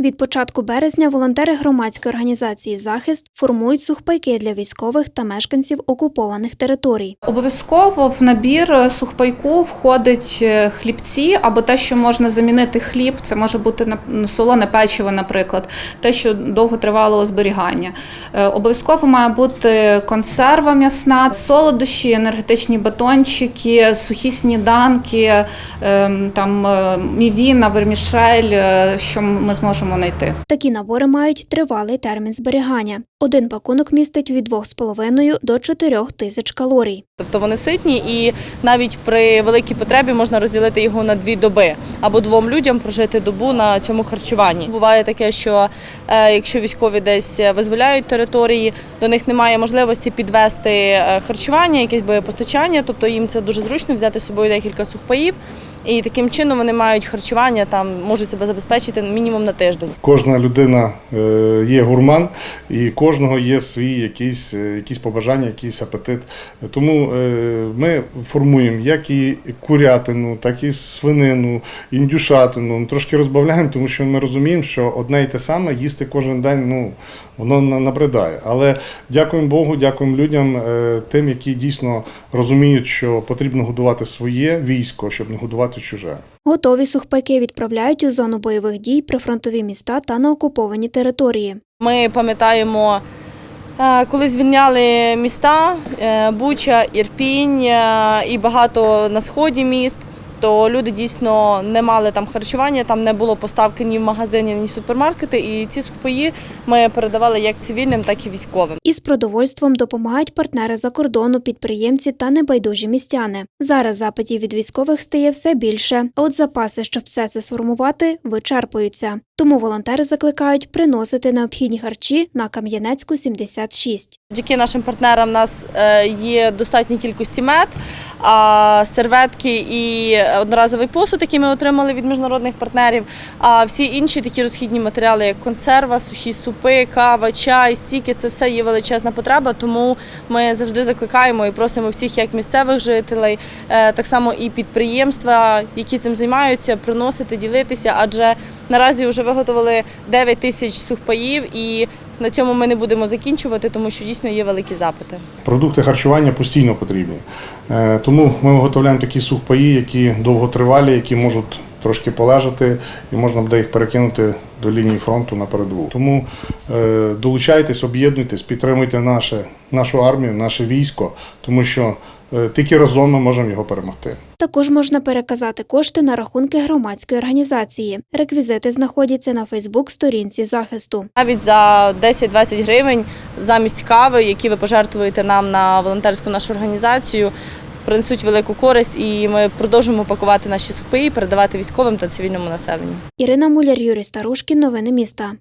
Від початку березня волонтери громадської організації Захист формують сухпайки для військових та мешканців окупованих територій. Обов'язково в набір сухпайку входить е, хлібці або те, що можна замінити хліб. Це може бути солоне печиво, наприклад, те, що довготривалого зберігання. Е, Обов'язково має бути консерва м'ясна, солодощі, енергетичні батончики, сухі сніданки, ем, там е, мівіна, вермішель, що ми зможемо знайти. Такі набори мають тривалий термін зберігання. Один пакунок містить від 2,5 до 4 тисяч калорій. Тобто вони ситні і навіть при великій потребі можна розділити його на дві доби або двом людям прожити добу на цьому харчуванні. Буває таке, що е, якщо військові десь визволяють території, до них немає можливості підвести е, харчування, якесь боєпостачання, тобто їм це дуже зручно взяти з собою декілька сухпаїв. І таким чином вони мають харчування, там можуть себе забезпечити мінімум на тиждень. Кожна людина е, є гурман, і кожного є свій якісь, е, якісь побажання, якийсь апетит. Тому е, ми формуємо як і курятину, так і свинину, індюшатину. Трошки розбавляємо, тому що ми розуміємо, що одне і те саме їсти кожен день, ну воно на- набридає. Але дякуємо Богу, дякуємо людям, тим, які дійсно розуміють, що потрібно годувати своє військо, щоб не годувати чуже. Готові сухпайки відправляють у зону бойових дій, прифронтові міста та на окуповані території. Ми пам'ятаємо, е, коли звільняли міста е, Буча, Ірпінь е, і багато на сході міст. То люди дійсно не мали там харчування, там не було поставки ні в магазині, ні в супермаркети. І ці сухпаї ми передавали як цивільним, так і військовим. Із продовольством допомагають партнери за кордону, підприємці та небайдужі містяни. Зараз запитів від військових стає все більше, а от запаси, щоб все це сформувати, вичерпуються. Тому волонтери закликають приносити необхідні харчі на Кам'янецьку 76. Завдяки нашим партнерам в нас е, є достатня кількості мед, а серветки і одноразовий посуд, який ми отримали від міжнародних партнерів. А всі інші такі розхідні матеріали, як консерва, сухі супи, кава, чай, стіки це все є величезна потреба. Тому ми завжди закликаємо і просимо всіх, як місцевих жителей, е, так само і підприємства, які цим займаються, приносити, ділитися. Адже наразі вже виготовили 9 тисяч сухпаїв і на цьому ми не будемо закінчувати, тому що дійсно є великі запити. Продукти харчування постійно потрібні. Е, Тому ми виготовляємо такі сухпаї, які довготривалі, які можуть трошки полежати, і можна буде їх перекинути до лінії фронту на передову. Тому е, долучайтесь, об'єднуйтесь, підтримуйте наше, нашу армію, наше військо, тому що е, тільки разом ми можемо його перемогти. Також можна переказати кошти на рахунки громадської організації. Реквізити знаходяться на Фейсбук-сторінці захисту. Навіть за 10-20 гривень замість кави, які ви пожертвуєте нам на волонтерську нашу організацію, принесуть велику користь, і ми продовжимо пакувати наші сухпаї, передавати військовим та цивільному населенню. Ірина Муляр, Юрій Старушкін. Новини міста.